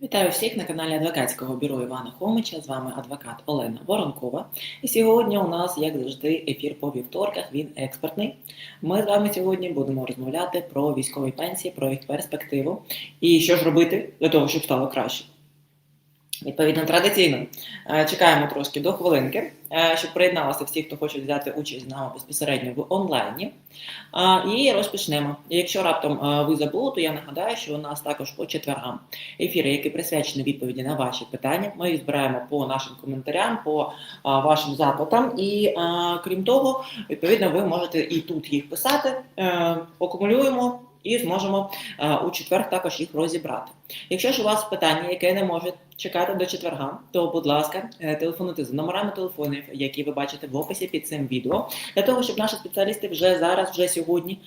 Вітаю всіх на каналі адвокатського бюро Івана Хомича. З вами адвокат Олена Воронкова. І сьогодні у нас, як завжди, ефір по вівторках. Він експертний. Ми з вами сьогодні будемо розмовляти про військові пенсії, про їх перспективу і що ж робити для того, щоб стало краще. Відповідно, традиційно е, чекаємо трошки до хвилинки, е, щоб приєдналися всі, хто хоче взяти участь нами безпосередньо в онлайні. І розпочнемо. Якщо раптом е, ви забули, то я нагадаю, що у нас також по четвергам ефіри, які присвячені відповіді на ваші питання. Ми їх збираємо по нашим коментарям, по вашим запитам. І крім того, відповідно, ви можете і тут їх писати, е, акумулюємо. І зможемо е, у четвер також їх розібрати. Якщо ж у вас питання, яке не може чекати до четверга, то, будь ласка, е, телефонуйте за номерами телефонів, які ви бачите в описі під цим відео, для того, щоб наші спеціалісти вже зараз, вже сьогодні,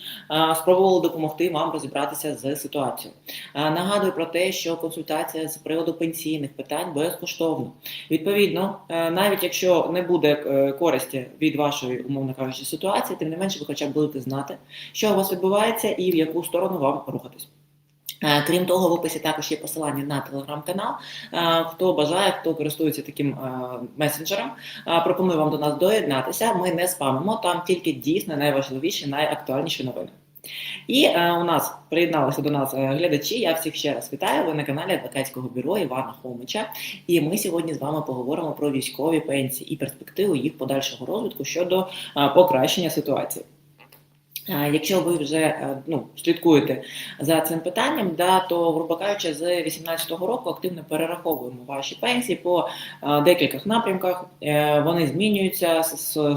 спробували допомогти вам розібратися з ситуацією. Нагадую про те, що консультація з приводу пенсійних питань безкоштовна. Відповідно, е, навіть якщо не буде е, користі від вашої, умовно кажучи, ситуації, тим не менше ви хоча б будете знати, що у вас відбувається і в яку сторону вам рухатись. Е, Крім того, в описі також є посилання на телеграм-канал. Е, Хто бажає, хто користується таким е, месенджером, пропоную вам до нас доєднатися. Ми не спамимо, там тільки дійсно найважливіші, найактуальніші новини. І у нас приєдналися до нас глядачі. Я всіх ще раз вітаю. Ви на каналі адвокатського бюро Івана Хомича. І ми сьогодні з вами поговоримо про військові пенсії і перспективу їх подальшого розвитку щодо покращення ситуації. Якщо ви вже е, ну, слідкуєте за цим питанням, да, то, грубо кажучи, з 2018 року активно перераховуємо ваші пенсії по е, декількох напрямках. Е, Вони змінюються,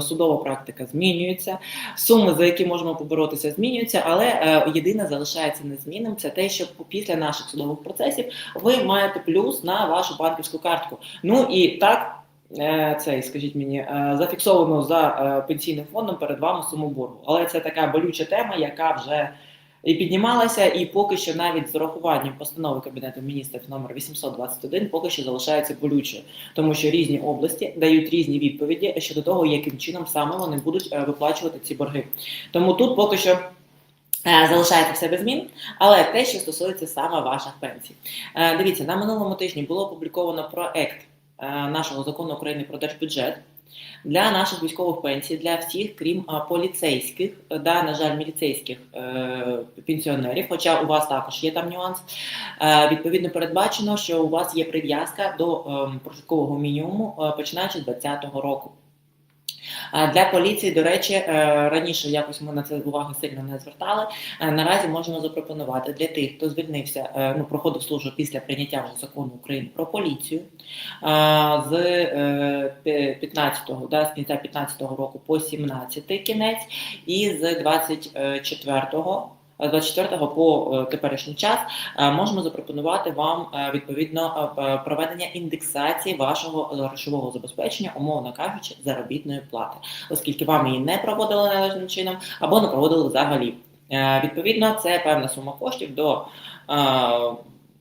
судова практика змінюється, суми, за які можемо поборотися, змінюються, але єдине залишається незмінним це те, що після наших судових процесів ви маєте плюс на вашу банківську картку. Ну і так. Е, Цей, скажіть мені, е, зафіксовано за е, пенсійним фондом перед вами суму боргу. Але це така болюча тема, яка вже і піднімалася, і поки що навіть з урахуванням постанови Кабінету міністрів номер 821 поки що залишається болючою, тому що різні області дають різні відповіді щодо того, яким чином саме вони будуть виплачувати ці борги. Тому тут поки що. Залишається все без змін, але те, що стосується саме ваших пенсій. Дивіться, на минулому тижні було опубліковано проект нашого закону України про держбюджет для наших військових пенсій, для всіх, крім а, поліцейських, е, да, на жаль, міліцейських е, пенсіонерів, хоча у вас також є там нюанс. Е, відповідно, передбачено, що у вас є прив'язка до е, прожиткового мінімуму, е, починаючи з 2020 року. Для поліції, до речі, е, раніше якось ми на це уваги сильно не звертали. Е, Наразі можемо запропонувати для тих, хто звільнився, е, ну проходив службу після прийняття вже закону України про поліцію з е, пе- 15-го, да, з кінця 15-го року по 17-й кінець, і з 24-го. Е, 24-го по е, теперішній час е, можемо запропонувати вам е, відповідно е, проведення індексації вашого грошового забезпечення, умовно кажучи, заробітної плати, оскільки вам її не проводили належним чином або не проводили взагалі. Е, Відповідно, це певна сума коштів до е,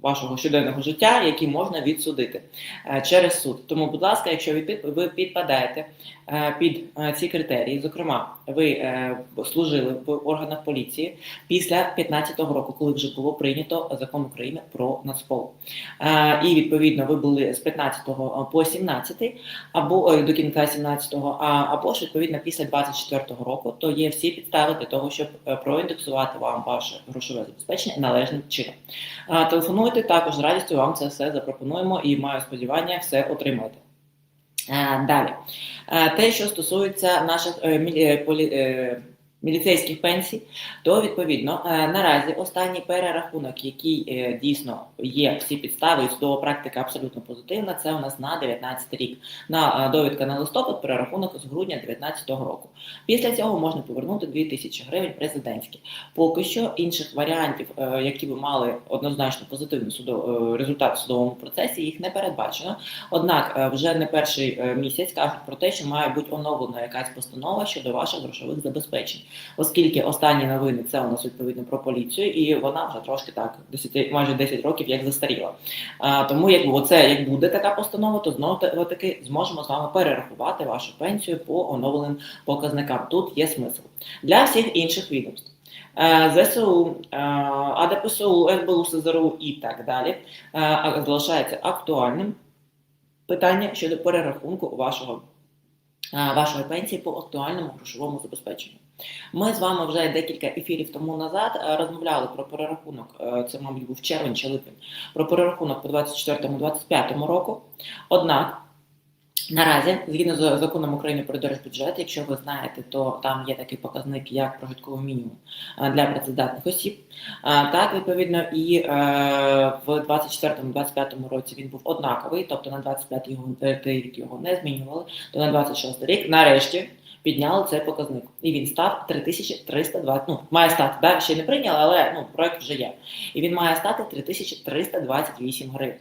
вашого щоденного життя, які можна відсудити е, через суд. Тому, будь ласка, якщо ви підпадаєте е, під е, ці критерії, зокрема, ви е, служили в органах поліції після 15-го року, коли вже було прийнято закон України про Нацпол. Е, І відповідно ви були з 15 по 17 або е, до кінця 17-го, або ж відповідно після 24-го року, то є всі підстави для того, щоб е, проіндексувати вам ваше грошове забезпечення належним чином. Е, Телефонуйте також з радістю вам це все запропонуємо і маю сподівання все отримаєте. Е, Далі, Е, те, що стосується наших міліцейських пенсій, то відповідно е, наразі останній перерахунок, який е, дійсно є всі підстави, і судова практика абсолютно позитивна. Це у нас на 19 рік. На е, довідка на листопад перерахунок з грудня 2019 року. Після цього можна повернути 2000 гривень президентські. Поки що інших варіантів, які би мали однозначно позитивний судов... результат в судовому процесі, їх не передбачено. Однак вже не перший місяць кажуть про те, що має бути оновлена якась постанова щодо ваших грошових забезпечень, оскільки останні новини це у нас відповідно про поліцію, і вона вже трошки так 10, майже 10 років як застаріла. А, тому якби оце як буде така постанова, то знову таки зможемо з вами перерахувати вашу пенсію по оновленим показникам. Тут є смисл для всіх інших відомств. е, ЗСУ, е, АДПСУ, СБУ, СЗРУ і так далі, е, залишається актуальним питання щодо перерахунку вашого, вашої пенсії по актуальному грошовому забезпеченню. Ми з вами вже декілька ефірів тому назад е, розмовляли про перерахунок, е, це, мабуть, був червень чи липень, про перерахунок по 24-25 року. Однак Наразі, згідно з законом України про держбюджет, якщо ви знаєте, то там є такий показник, як прожитковий мінімум е, для працездатних осіб. Так, відповідно, і в 24-25 році він був однаковий, тобто на 25 його е, рік його не змінювали, то на 26 рік нарешті підняли цей показник. І він став 3320, ну, має стати, да, ще не прийняли, але ну, проект вже є. І він має стати 3328 гривень.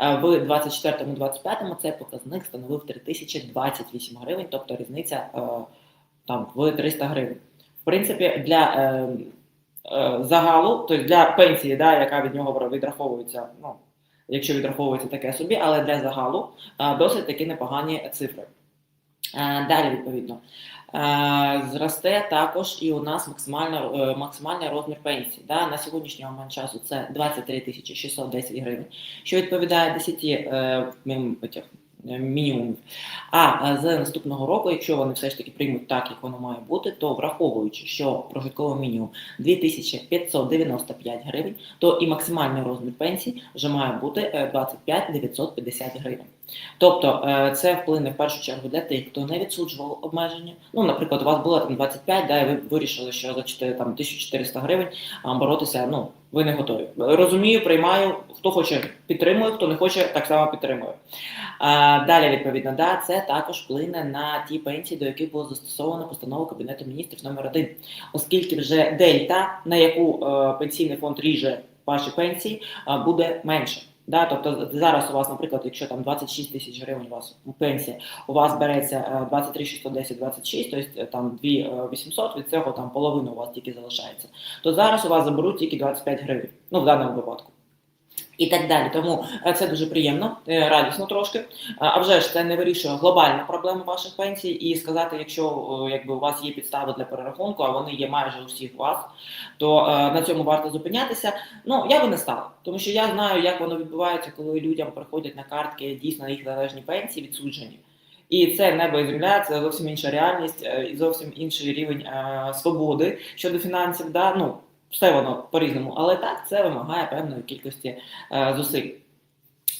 Е, В 24-25 цей показник становив 3028 гривень, тобто різниця е, там в 300 гривень. В принципі, для е, загалу, тобто для пенсії, да, яка від нього відраховується, ну, якщо відраховується таке собі, але для загалу досить таки непогані цифри. Е, Далі, відповідно, е, зросте також і у нас максимально, е, максимальний розмір пенсії. Да? На сьогоднішній момент часу це 23 тисячі 610 гривень, що відповідає 10 е, мім- е, мінімумів. А з наступного року, якщо вони все ж таки приймуть так, як воно має бути, то враховуючи, що прожитковий мінімум 2595 гривень, то і максимальний розмір пенсії вже має бути е, 25 950 гривень. Тобто е, це вплине в першу чергу для тих, хто не відсуджував обмеження. Ну, наприклад, у вас було там 25, да, і ви вирішили, що за 4, там, 1400 гривень боротися, ну, ви не готові. Розумію, приймаю, хто хоче підтримує, хто не хоче, так само підтримує. А, далі, відповідно, да, це також вплине на ті пенсії, до яких було застосовано постанову Кабінету міністрів номер 1 оскільки вже дельта, на яку е, пенсійний фонд ріже ваші пенсії, буде менше. Да, тобто зараз у вас, наприклад, якщо там 26 тисяч гривень у вас пенсія, у вас береться е, 23 610 26, тобто е, там 2 е, 800, від цього там половина у вас тільки залишається. То зараз у вас заберуть тільки 25 гривень, ну в даному випадку. І так далі. Тому е, це дуже приємно, е, радісно трошки. Е, А вже ж це не вирішує глобальну проблему ваших пенсій. І сказати, якщо якби у вас є підстави для перерахунку, а вони є майже у вас, то на цьому варто зупинятися. Ну я би не стала, тому що я знаю, як воно відбувається, коли людям приходять на картки дійсно їх належні пенсії відсуджені. І це небо і земля, це зовсім інша реальність і зовсім інший рівень свободи щодо фінансів. Да? Ну, все воно по-різному, але так це вимагає певної кількості е, зусиль.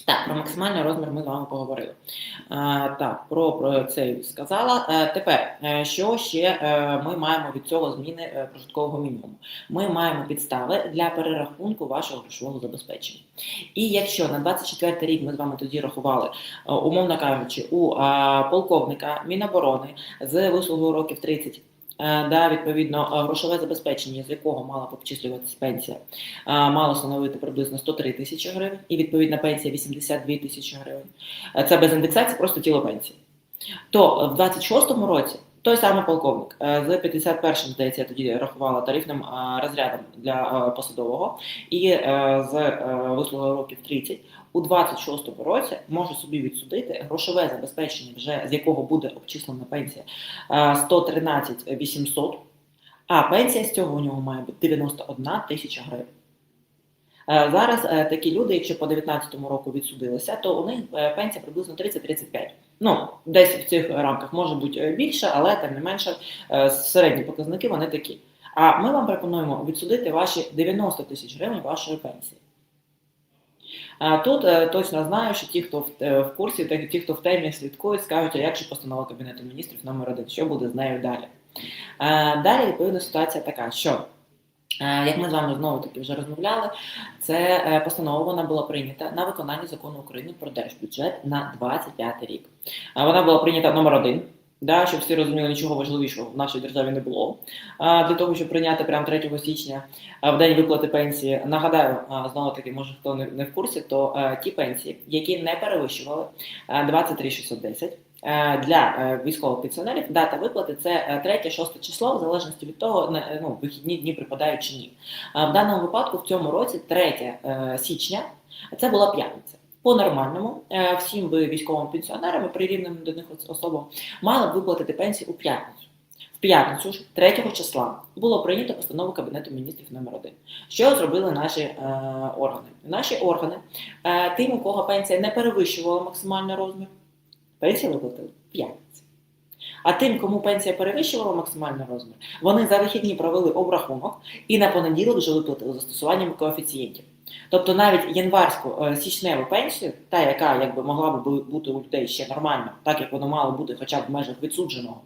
Так, про максимальний розмір ми з вами поговорили. Е, так, про, про це сказала. Е, тепер, що ще ми маємо від цього зміни прожиткового мінімуму? Ми маємо підстави для перерахунку вашого грошового забезпечення. І якщо на 24 рік ми з вами тоді рахували, умовно кажучи, у полковника Міноборони з вислугою років 30 Е, Да, відповідно, е, грошове забезпечення, з якого мала обчислюватися пенсія, е, мало становити приблизно 103 тисячі гривень, і відповідна пенсія 82 тисячі гривень. Е, Це без індексації, просто тіло пенсії. То в 26-му році той самий полковник е, з 51-м, здається, я тоді рахувала тарифним е, розрядом для е, посадового, і е, з е, вислугою років 30 у 26-му році може собі відсудити грошове забезпечення, вже з якого буде обчислена пенсія е, 113 800, а пенсія з цього у нього має бути 91 тисяча гривень. Е, Зараз е, такі люди, якщо по 19-му року відсудилися, то у них е, пенсія приблизно 30-35. Ну, десь в цих рамках може бути е, більше, але тим не менше е, середні показники вони такі. А ми вам пропонуємо відсудити ваші 90 тисяч гривень вашої пенсії. Тут е, точно знаю, що ті, хто в, е, курсі, та ті, хто в темі слідкують, скажуть, а як же постанова Кабінету міністрів номер 1 що буде з нею далі. Далі, відповідно, ситуація така, що Е, Як ми з вами знову таки вже розмовляли, це постанова вона була прийнята на виконання закону України про держбюджет на 25 рік. Вона була прийнята номер один. Да, щоб всі розуміли, нічого важливішого в нашій державі не було. А, Для того, щоб прийняти прямо 3 січня в день виплати пенсії, нагадаю, знову таки, може хто не, в курсі, то е, ті пенсії, які не перевищували е, 23 610, е, для е, військових пенсіонерів дата виплати це 3-6 число, в залежності від того, е, ну, вихідні дні припадають чи ні. В даному випадку в цьому році 3 е, січня це була п'ятниця. По-нормальному е, всім ви військовим пенсіонерам і прирівненим до них особам мали б виплатити пенсію у п'ятницю. В п'ятницю ж 3 числа було прийнято постанову Кабінету міністрів номер 1 Що зробили наші е, органи? Наші органи, е, тим, у кого пенсія не перевищувала максимальний розмір, пенсію виплатили в п'ятницю. А тим, кому пенсія перевищувала максимальний розмір, вони за вихідні провели обрахунок і на понеділок вже виплатили застосуванням коефіцієнтів. Тобто навіть январську е, січневу пенсію, та яка якби могла б бути у людей ще нормально, так як воно мало бути хоча б в межах відсудженого,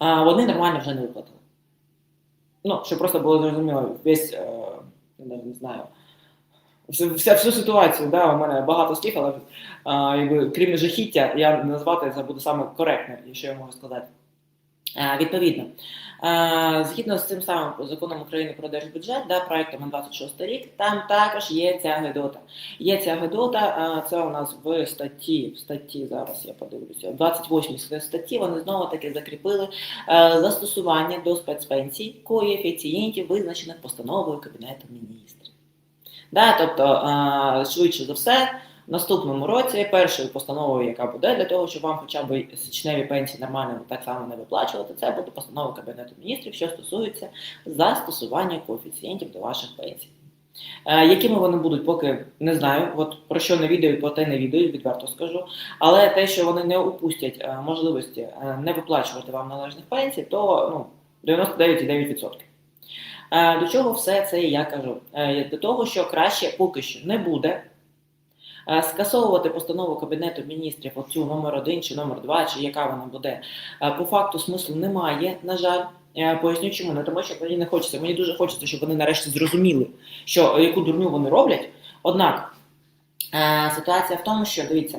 вони нормально вже не виплатили. Ну, щоб просто було зрозуміло, весь, е, не знаю, вся, всю ситуацію, да, у мене багато слів, але а, якби, крім жахіття, я назвати це буде саме коректне, що я можу сказати. Е, Відповідно, е, згідно з цим самим законом України про держбюджет, да, проектом на 26 рік, там також є ця гедота. Є ця гедота, е, це у нас в статті, в статті, зараз я подивлюся, в 28 статті вони знову таки закріпили застосування до спецпенсій коефіцієнтів, визначених постановою Кабінету міністрів. Да, тобто, швидше за все, наступному році першою постановою, яка буде для того, щоб вам хоча б січневі пенсії нормально так само не виплачувати, це буде постанова Кабінету міністрів, що стосується застосування коефіцієнтів до ваших пенсій. Е, якими вони будуть, поки не знаю. От про що не відають, про те не відають, відверто скажу. Але те, що вони не упустять е, можливості е, не виплачувати вам належних пенсій, то ну, 99,9%. Е, До чого все це я кажу? До того, що краще поки що не буде скасовувати постанову Кабінету міністрів, оцю номер 1 чи номер 2, чи яка вона буде, е, по факту смислу немає, на жаль. Е, Поясню чому, не тому що мені не хочеться. Мені дуже хочеться, щоб вони нарешті зрозуміли, що яку дурню вони роблять. Однак е, ситуація в тому, що дивіться,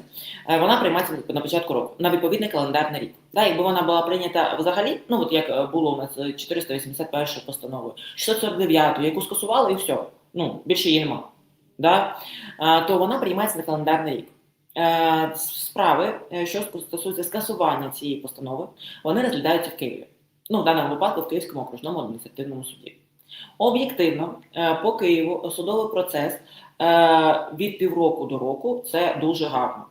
е, вона приймається на початку року на відповідний календарний рік. Да, якби вона була прийнята взагалі, ну от як е, було у нас е, 481 постановою, 649, яку скасували, і все. Ну, більше її нема. Да? То вона приймається на календарний рік. Е, Справи, е, що стосуються скасування цієї постанови, вони розглядаються в Києві. Ну, в даному випадку в Київському окружному адміністративному суді. Об'єктивно, е, по Києву судовий процес від півроку до року це дуже гарно.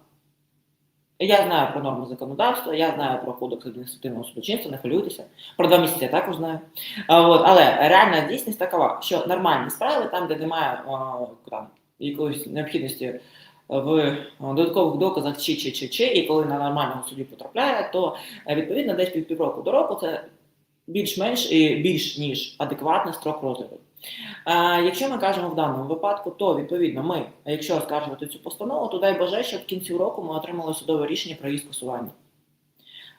Я знаю про норми законодавства, я знаю про кодекс адміністративного судочинства, не хвилюйтеся. Про два місяці я також знаю. От, але реальна дійсність такова, що нормальні справи, там, де немає там, якоїсь необхідності в додаткових доказах чи чи чи чи, і коли на нормальному суді потрапляє, то е, відповідно десь від півроку до року це більш-менш і більш ніж адекватний строк розгляду. Якщо ми кажемо в даному випадку, то відповідно ми, якщо оскаржувати цю постанову, то дай Боже, щоб в кінці року ми отримали судове рішення про її скасування.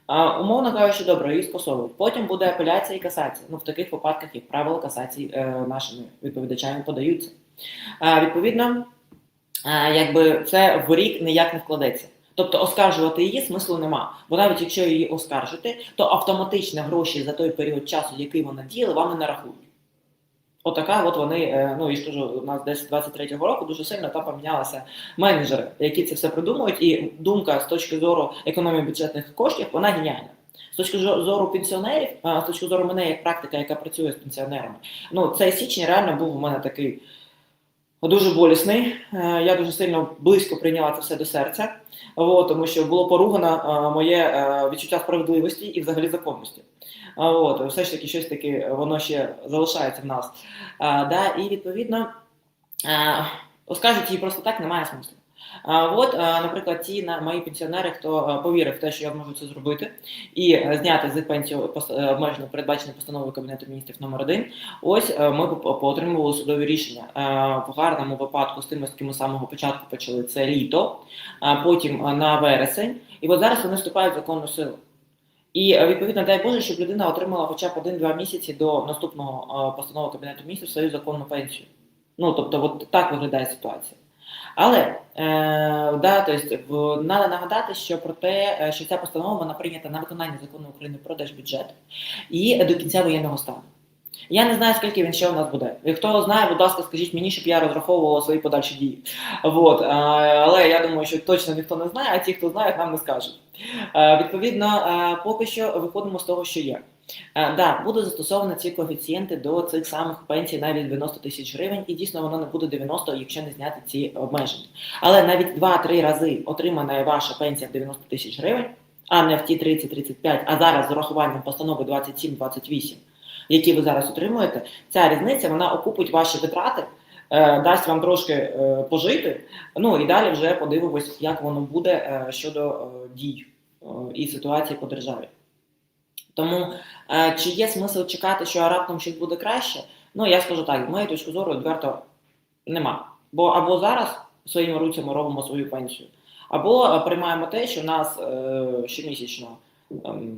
А, умовно кажучи, добре, її скасовують. Потім буде апеляція і касація. Ну, в таких випадках, як правило, касації е, нашими відповідачами подаються. А, відповідно, е, якби це в рік ніяк не вкладеться. Тобто оскаржувати її смислу нема. Бо навіть якщо її оскаржити, то автоматично гроші за той період часу, який вона діяла, вам не нарахують. Отака, от вони, е, ну і ж у нас десь 23-го року дуже сильно там помінялися менеджери, які це все придумують, і думка з точки зору економії бюджетних коштів, вона геніальна. З точки зору пенсіонерів, з точки зору мене як практика, яка працює з пенсіонерами, ну цей січень реально був у мене такий дуже болісний. Е, Я дуже сильно близько прийняла це все до серця, от, тому що було поругано е, моє е, відчуття справедливості і взагалі законності. От, все ж таки, щось таке воно ще залишається в нас. Да, і відповідно оскажуть її просто так немає смислу. От, наприклад, ті на мої пенсіонери, хто повірив в те, що я можу це зробити, і е, зняти з пенсію е, обмежено передбачене постановою Кабінету міністрів номер 1 ось е, ми поотримували судові рішення. В гарному випадку з тими, з ким ми самого початку почали, це літо, потім на вересень, і от зараз вони вступають в законну силу. І відповідно, дай Боже, щоб людина отримала хоча б один-два місяці до наступного постанови Кабінету міністрів свою законну пенсію. Ну тобто, от так виглядає ситуація. Але е, да, тобто, в, надо нагадати, що про те, е, що ця постанова вона прийнята на виконання закону України про держбюджет і до кінця воєнного стану. Я не знаю, скільки він ще у нас буде. Хто знає, будь ласка, скажіть мені, щоб я розраховувала свої подальші дії. Вот. е, Але я думаю, що точно ніхто не знає, а ті, хто знають, нам не скажуть. Е, Відповідно, поки що виходимо з того, що є. Е, Да, будуть застосовані ці коефіцієнти до цих самих пенсій навіть 90 тисяч гривень, і дійсно воно не буде 90, якщо не зняти ці обмеження. Але навіть 2-3 рази отримана ваша пенсія в 90 тисяч гривень, а не в ті 30-35, а зараз з урахуванням постанови 27-28, які ви зараз отримуєте, ця різниця вона окупить ваші витрати, е, дасть вам трошки е, пожити. Ну і далі вже подивимось, як воно буде щодо дій і ситуації по державі. Тому е, чи є смисл чекати, що раптом щось буде краще? Ну я скажу так, з моєї точки зору, відверто нема. Бо або зараз своїми руцями робимо свою пенсію, або е, приймаємо те, що нас е, щомісячно ем,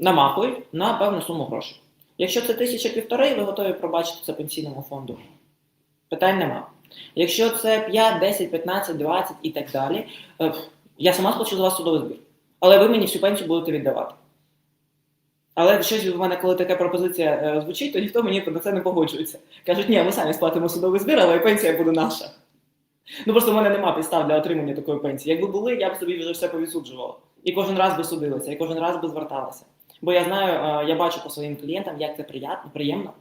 намахують на певну суму грошей. Якщо це тисяча півтори, ви готові пробачити це пенсійному фонду. Питань нема. Якщо це 5, 10, 15, 20 і так далі, я сама сплачу за вас судовий збір. Але ви мені всю пенсію будете віддавати. Але щось в мене, коли така пропозиція е, звучить, то ніхто мені на це не погоджується. Кажуть, ні, ми самі сплатимо судовий збір, але пенсія буде наша. Ну просто в мене немає підстав для отримання такої пенсії. Якби були, я б собі вже все повідсуджувала. І кожен раз би судилася, і кожен раз би зверталася. Бо я знаю, е, я бачу по своїм клієнтам, як це приємно,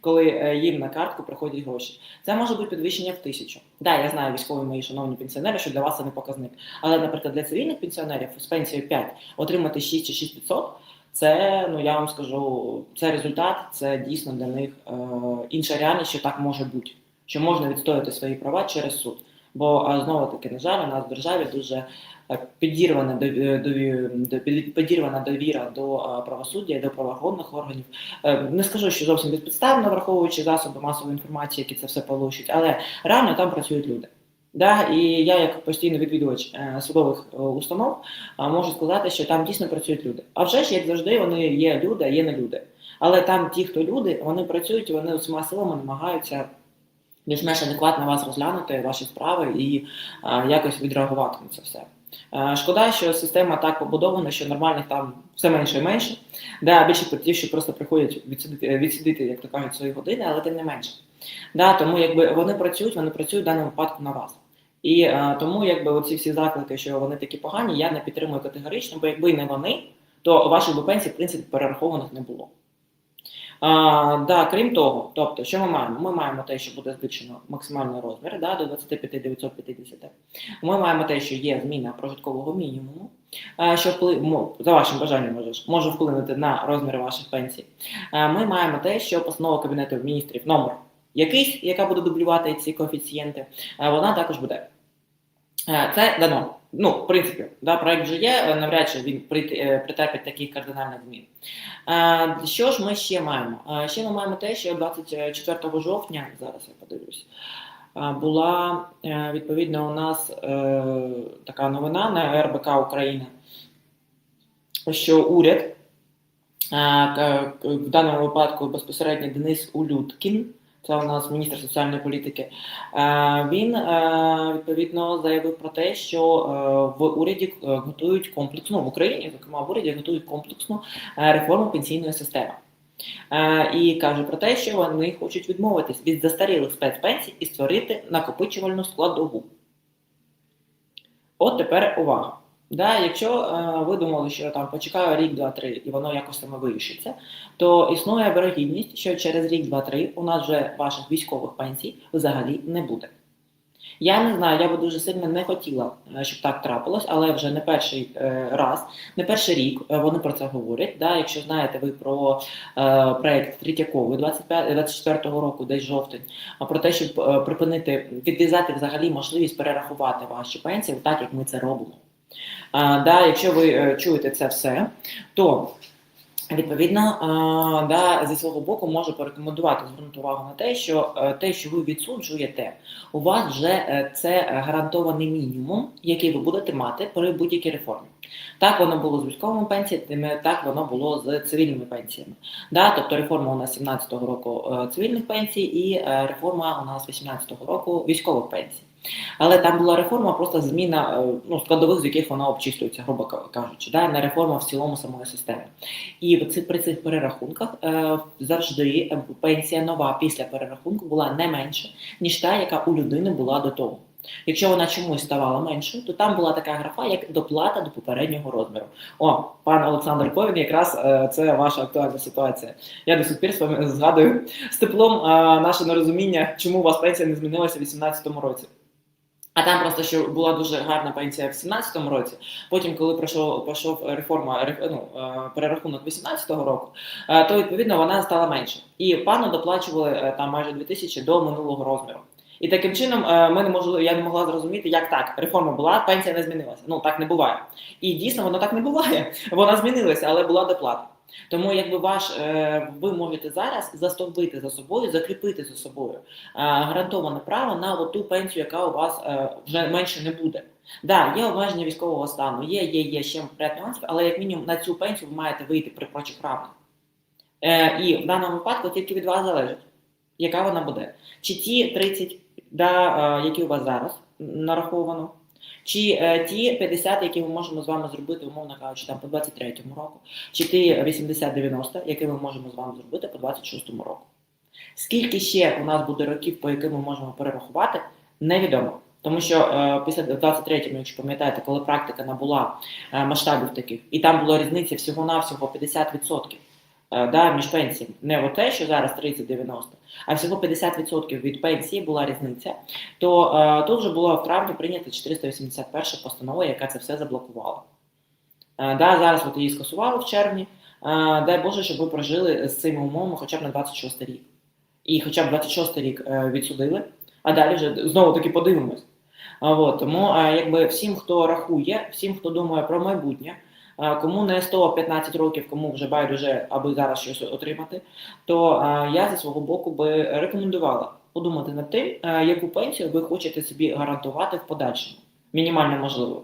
коли е, їм на картку приходять гроші. Це може бути підвищення в тисячу. Да, я знаю військові мої шановні пенсіонери, що для вас це не показник. Але, наприклад, для цивільних пенсіонерів з пенсією 5 отримати 6 чи 6500 це, ну я вам скажу, це результат, це дійсно для них е, інша реальність, що так може бути, що можна відстояти свої права через суд. Бо знову таки, на жаль, у нас в державі дуже е, підірвана до- підірвана довіра до е, правосуддя, до правоохоронних органів. Е, Не скажу, що зовсім безпідставно, враховуючи засоби масової інформації, які це все полощуть, але реально там працюють люди. Да, і я, як постійний відвідувач е, судових е, установ, а, можу сказати, що там дійсно працюють люди. А вже ж, як завжди, вони є люди, а є не люди. Але там ті, хто люди, вони працюють, вони усіма силами намагаються більш-менш адекватно вас розглянути, ваші справи і якось відреагувати на це все. Е, Шкода, що система так побудована, що нормальних там все менше і менше. Да, більше ті, що просто приходять відсидити, відсидити, як то кажуть, свої години, але тим не менше. Да, тому якби вони працюють, вони працюють в даному випадку на вас. І е, тому, якби оці всі заклики, що вони такі погані, я не підтримую категорично, бо якби не вони, то ваших би пенсій, в принципі, перерахованих не було. А, да, крім того, тобто, що ми маємо? Ми маємо те, що буде збільшено максимальний розмір да, до 25 950. Ми маємо те, що є зміна прожиткового мінімуму, е, що вплив, за вашим бажанням може, може вплинути на розміри ваших пенсій. Е, Ми маємо те, що постанова Кабінету міністрів номер якийсь, яка буде дублювати ці коефіцієнти, вона також буде. Е, Це дано. Ну, в принципі, да, проект вже є, е, навряд чи він е, таких кардинальних змін. Що ж ми ще маємо? Ще ми маємо те, що 24 жовтня, зараз я подивлюсь, була відповідно у нас така новина на РБК Україна, що уряд, в даному випадку безпосередньо Денис Улюткін, це у нас міністр соціальної політики. е, Він е, відповідно заявив про те, що е, в уряді готують комплексну в Україні, зокрема в уряді готують комплексну реформу пенсійної системи. І каже про те, що вони хочуть відмовитись від застарілих спецпенсій і створити накопичувальну складову. От тепер увага. Да, якщо е, ви думали, що там почекаю рік, два, три, і воно якось саме вирішиться, то існує вирогідність, що через рік, два, три у нас вже ваших військових пенсій взагалі не буде. Я не знаю, я би дуже сильно не хотіла, е, щоб так трапилось, але вже не перший е, раз, не перший рік е, вони про це говорять. Да? Якщо знаєте ви про е, проект Третьякової 25 24-го року, десь жовтень, про те, щоб припинити відрізати взагалі можливість перерахувати ваші пенсії, так як ми це робимо. А, да, якщо ви е, чуєте це все, то відповідно да, зі свого боку можу порекомендувати звернути увагу на те, що е, те, що ви відсуджуєте, у вас вже е, це гарантований мінімум, який ви будете мати при будь-якій реформі. Так воно було з військовими пенсіями, так воно було з цивільними пенсіями. Да, тобто реформа у нас 17-го року цивільних пенсій і реформа у нас 18-го року військових пенсій. Але там була реформа, просто зміна е, ну, складових, з яких вона обчислюється, грубо кажучи, да, не реформа в цілому самої системи. І в цих- при цих перерахунках е, завжди е, пенсія нова після перерахунку була не менша, ніж та, яка у людини була до того. Якщо вона чомусь ставала меншою, то там була така графа, як доплата до попереднього розміру. О, пан Олександр Ковін, якраз це ваша актуальна ситуація. Я до сих пір з вами згадую з теплом наше нерозуміння, чому у вас пенсія не змінилася в 2018 році. А там просто ще була дуже гарна пенсія в 17-му році. Потім, коли пройшов, пройшов реформа ну, е, перерахунок 18-го року, е, то відповідно вона стала менше. І пану доплачували е, там майже 2 тисячі до минулого розміру. І таким чином ми не можу, я не могла зрозуміти, як так. Реформа була, пенсія не змінилася. Ну так не буває. І дійсно воно так не буває. Вона змінилася, але була доплата. Тому якби ваш е, ви можете зараз застовбити за собою, закріпити за собою е, гарантоване право на ту пенсію, яка у вас е, вже менше не буде. Да, є обмеження військового стану, є, є, є ще ряд нюансів, але як мінімум на цю пенсію ви маєте вийти при прочих правилах. І в даному випадку тільки від вас залежить, яка вона буде. Чи ті 30, да, які у вас зараз нараховано, чи е, ті 50, які ми можемо з вами зробити, умовно кажучи, там по 23-му року, чи ті 80-90, які ми можемо з вами зробити по 26-му року. Скільки ще у нас буде років, по яким ми можемо перерахувати, невідомо. Тому що е, після 23-му, якщо пам'ятаєте, коли практика набула е, масштабів таких, і там була різниця всього-навсього 50% е, да, між пенсіями. Не те, що зараз 30-90, а всього 50% від пенсії була різниця, то е, тут вже була в травні прийнята 481 постанова, яка це все заблокувала. Е, да, зараз от її скасували в червні. Е, дай Боже, щоб ви прожили з цими умовами хоча б на 26 рік. І хоча б 26 рік е, відсудили, а далі вже знову таки подивимось. От, тому е, якби всім, хто рахує, всім, хто думає про майбутнє, е, кому не 115 років, кому вже байдуже, аби зараз щось отримати, то я зі свого боку би рекомендувала подумати над тим, яку пенсію ви хочете собі гарантувати в подальшому. Мінімально можливо.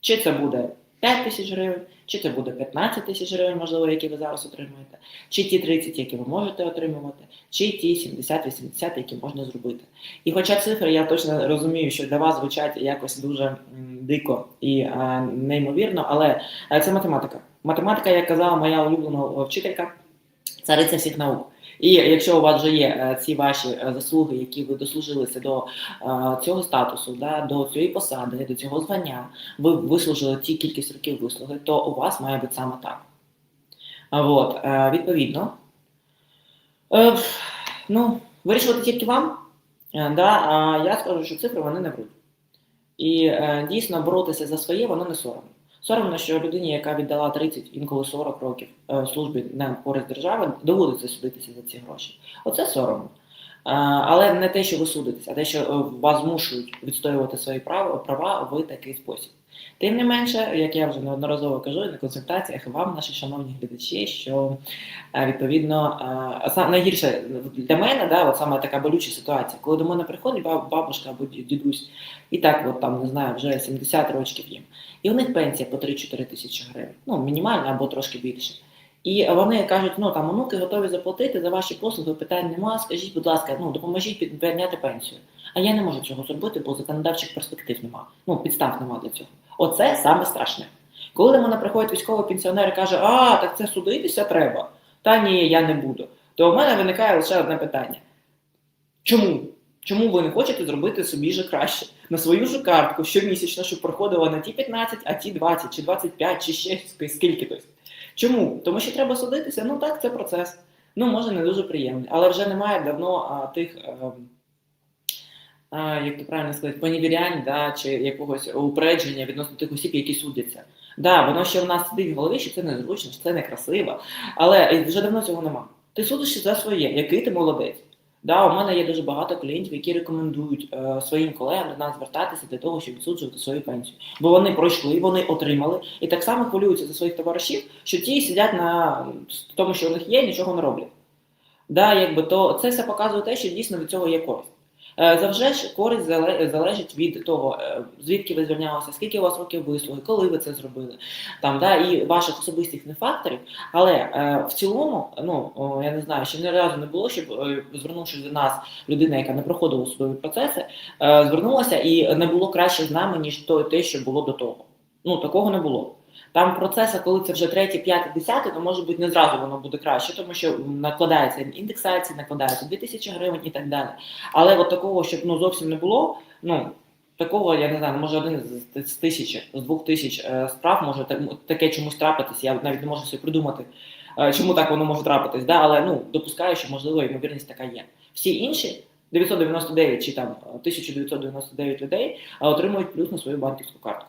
Чи це буде 5 тисяч гривень, чи це буде 15 тисяч гривень, можливо, які ви зараз отримуєте, чи ті 30, які ви можете отримувати, чи ті 70-80, які можна зробити. І хоча цифри, я точно розумію, що для вас звучать якось дуже дико і е, неймовірно, але е, це математика. Математика, як казала моя улюблена вчителька, цариця всіх наук. І якщо у вас вже є е, ці ваші е, заслуги, які ви дослужилися до е, цього статусу, до цієї посади, до цього звання, ви вислужили ті кількість років вислуги, то у вас має бути саме так. От, відповідно, ну, вирішувати тільки вам. А я скажу, що цифри вони не вруть. І дійсно боротися за своє, воно не соромно. Соромно, що людині, яка віддала 30, інколи 40 років е, службі на користь держави, доводиться судитися за ці гроші. Оце соромно. Е, але не те, що ви судитеся, а те, що е, вас змушують відстоювати свої права, права в такий спосіб. Тим не менше, як я вже неодноразово кажу на консультаціях вам, наші шановні глядачі, що е, відповідно е, найгірше для мене, да, от саме така болюча ситуація, коли до мене приходить баб- бабушка або дідусь, і так, от там не знаю, вже 70 років їм, і у них пенсія по 3-4 тисячі гривень, ну мінімальна або трошки більше. І вони кажуть, ну там онуки готові заплатити за ваші послуги, питань нема. Скажіть, будь ласка, ну допоможіть підняти пенсію. А я не можу цього зробити, бо законодавчих перспектив нема. Ну, підстав нема для цього. Оце саме страшне. Коли до мене приходить військовий пенсіонер і каже, а, так це судитися треба. Та ні, я не буду. То в мене виникає лише одне питання: чому? Чому ви не хочете зробити собі же краще? На свою ж картку щомісячно, щоб проходило не ті 15, а ті 20, чи 25, чи ще скільки тось. Чому? Тому що треба судитися. Ну так, це процес. Ну, може, не дуже приємний, але вже немає давно а, тих. ем, а, як то правильно сказати, поневірянь, да, чи якогось упередження відносно тих осіб, які судяться. Да, воно ще в нас сидить в голові, що це незручно, що це некрасиво, але вже давно цього нема. Ти судишся за своє, який ти молодець. Да, у мене є дуже багато клієнтів, які рекомендують е, своїм колегам до нас звертатися для того, щоб відсуджувати свою пенсію. Бо вони пройшли, вони отримали, і так само хвилюються за своїх товаришів, що ті сидять на тому, що у них є, нічого не роблять. Да, якби, то це все показує те, що дійсно від цього є користь. Е, Завжди ж користь зале- залежить від того, е, звідки ви звільнялися, скільки у вас років вислуги, коли ви це зробили, там, да, і ваших особистих не факторів. Але е, в цілому, ну я не знаю, ще ні разу не було, щоб звернувшись до нас, людина, яка не проходила судові процеси, звернулася і не було краще з нами, ніж то, те, що було до того. Ну такого не було. Там процеси, коли це вже третє, п'яте, десяте, то може бути не зразу воно буде краще, тому що накладається індексація, накладається 2000 гривень і так далі. Але от такого, щоб ну зовсім не було, ну такого я не знаю, може один з, тисячі, з двох тисяч е, справ може таке чомусь трапитись. Я навіть не можу собі придумати, е, чому так воно може трапитись. Да? Але ну допускаю, що можливо ймовірність така є. Всі інші 999 чи там 1999 людей отримують плюс на свою банківську картку.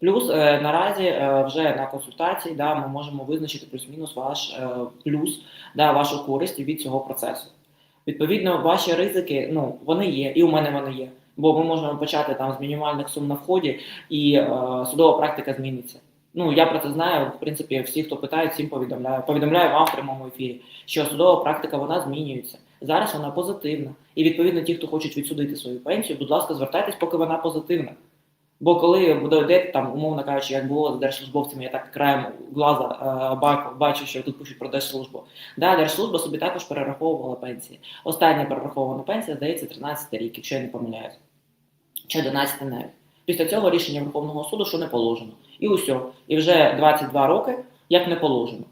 Плюс е, наразі е, вже на консультації да, ми можемо визначити плюс-мінус ваш е, плюс, да, вашу користь від цього процесу. Відповідно, ваші ризики, ну, вони є, і у мене вони є. Бо ми можемо почати там з мінімальних сум на вході, і е, судова практика зміниться. Ну, я про це знаю. В принципі, всі, хто питають, всім повідомляю. Повідомляю вам в прямому ефірі, що судова практика вона змінюється. Зараз вона позитивна. І відповідно, ті, хто хочуть відсудити свою пенсію, будь ласка, звертайтесь, поки вона позитивна. Бо коли дойдете, там, умовно кажучи, як було з держслужбовцями, я так краєм глаза е, бачу, що тут пишуть про держслужбу. Да, держслужба собі також перераховувала пенсії. Остання перерахована пенсія, здається, 13 рік, якщо я не помиляюсь. Чи 11 навіть. Після цього рішення Верховного суду, що не положено. І усе. І вже 22 роки, як не положено.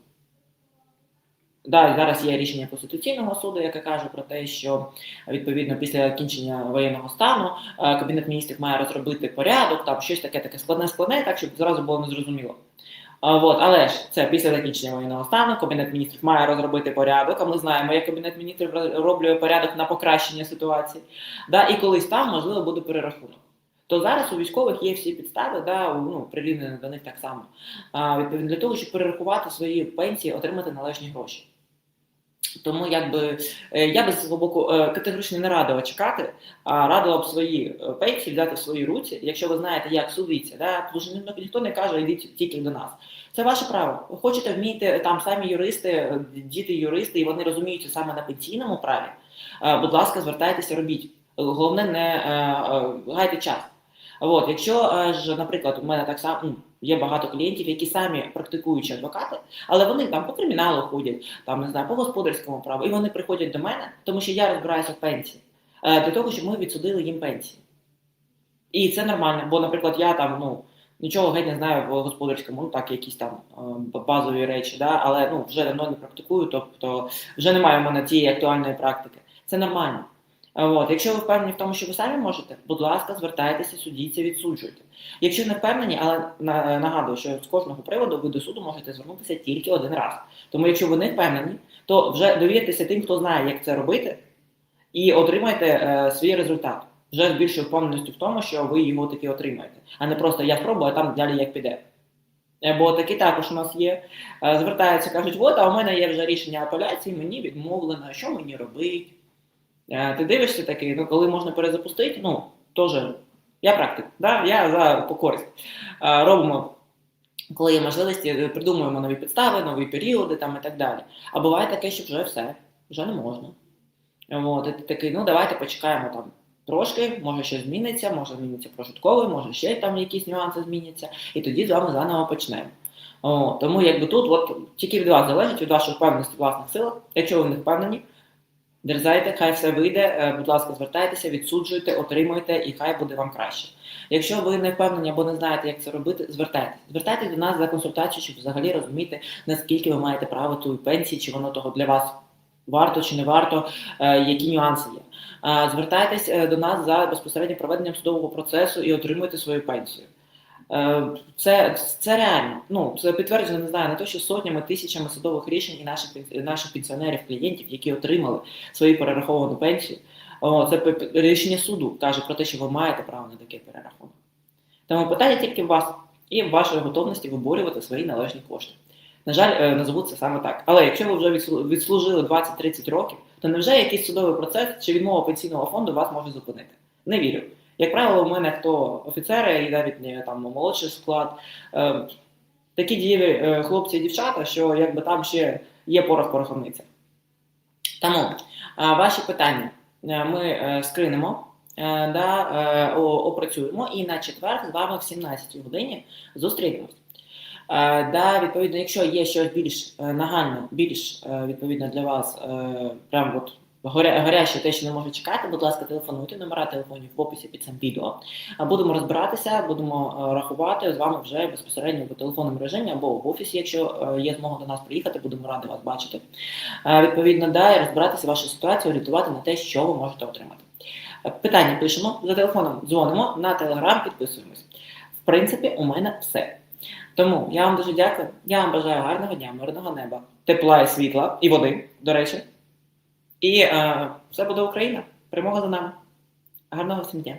Да, зараз є рішення Конституційного суду, яке каже про те, що відповідно після закінчення воєнного стану е, Кабінет міністрів має розробити порядок, там щось таке таке складне складне, так щоб зразу було незрозуміло. От, але ж це після закінчення воєнного стану Кабінет міністрів має розробити порядок. А ми знаємо, як Кабінет міністрів роблює порядок на покращення ситуації. Да, і колись там можливо буде перерахунок. То зараз у військових є всі підстави, да, ну, прирівняні до них так само. А, відповідно для того, щоб перерахувати свої пенсії, отримати належні гроші. Тому якби е, я би з свого боку е, категорично не радила чекати, а радила б свої е, пенсії взяти в свої руці, якщо ви знаєте, як судиться. Да? Тому що ніхто не каже, йдіть тільки до нас. Це ваше право. Ви хочете вміти там самі юристи, діти юристи, і вони розуміються саме на пенсійному праві. Будь ласка, звертайтеся, робіть. Головне, не гайте час. От, якщо ж, наприклад, у мене так само ну, є багато клієнтів, які самі практикуючі адвокати, але вони там по криміналу ходять, там не знаю, по господарському праву, і вони приходять до мене, тому що я розбираюся в пенсії, е, для того, щоб ми відсудили їм пенсії. І це нормально, бо, наприклад, я там ну нічого геть не знаю в господарському, ну так, якісь там е, базові речі, да, але ну вже давно не практикую, тобто вже немає в мене цієї актуальної практики. Це нормально. От, якщо ви впевнені в тому, що ви самі можете, будь ласка, звертайтеся, судіться, відсуджуйте. Якщо не впевнені, але нагадую, що з кожного приводу ви до суду можете звернутися тільки один раз. Тому, якщо ви не впевнені, то вже довіртеся тим, хто знає, як це робити, і отримайте е, свій результат. Вже з більшою впевненістю в тому, що ви його таки отримаєте, а не просто я спробую, а там далі як піде. Е, бо такі також у нас є. Е, звертаються, кажуть, от, а у мене є вже рішення апеляції, мені відмовлено, що мені робити. Е, ти дивишся такий, ну коли можна перезапустити, ну теж я практик, да? я за по користь. Е, робимо, коли є можливості, е, придумуємо нові підстави, нові періоди там і так далі. А буває таке, що вже все, вже не можна. От, і ти такий, ну давайте почекаємо там трошки, може щось зміниться, може зміниться прожитковий, може ще там якісь нюанси зміняться, і тоді з вами заново почнемо. О, тому якби тут от, тільки від вас залежить, від вашої впевненості в власних силах, якщо ви не впевнені. Дерзайте, хай все вийде, е, будь ласка, звертайтеся, відсуджуйте, отримуйте і хай буде вам краще. Якщо ви не впевнені або не знаєте, як це робити, звертайтеся. Звертайтеся до нас за консультацією, щоб взагалі розуміти, наскільки ви маєте право тої пенсії, чи воно того для вас варто чи не варто, е, які нюанси є. Звертайтесь е, до нас за безпосереднім проведенням судового процесу і отримуйте свою пенсію. Е, це це реально. Ну це підтверджено, не знаю, не то, що сотнями, тисячами судових рішень і наших наших пенсіонерів, клієнтів, які отримали свою перераховану пенсію. О, Це рішення суду каже про те, що ви маєте право на такий перерахунок. Тому питання тільки в вас і в вашої готовності виборювати свої належні кошти. На жаль, е, назову це саме так. Але якщо ви вже відслужили 20-30 років, то невже якийсь судовий процес чи відмова пенсійного фонду вас може зупинити? Не вірю. Як правило, у мене хто офіцери і навіть не там молодший склад, е, такі дієві е, хлопці і дівчата, що якби там ще є порох пороховниця. Тому е, ваші питання ми скринемо, да, опрацюємо і на четвер з вами в 17 годині зустрінемось. Да, відповідно, якщо є щось більш нагальне, більш відповідно для вас, прям от горя, горяще те, що не може чекати, будь ласка, телефонуйте, номера телефонів в описі під цим відео. Будемо розбиратися, будемо е, рахувати з вами вже безпосередньо в телефонному режимі або в офісі, якщо е, є змога до нас приїхати, будемо раді вас бачити. Е, відповідно, да, розбиратися вашу ситуацію, орієнтувати на те, що ви можете отримати. Питання пишемо за телефоном, дзвонимо на телеграм, підписуємось. В принципі, у мене все. Тому я вам дуже дякую. Я вам бажаю гарного дня, мирного неба, тепла і світла і води, до речі. І е, все буде Україна. Перемога за нами. Гарного всім дня!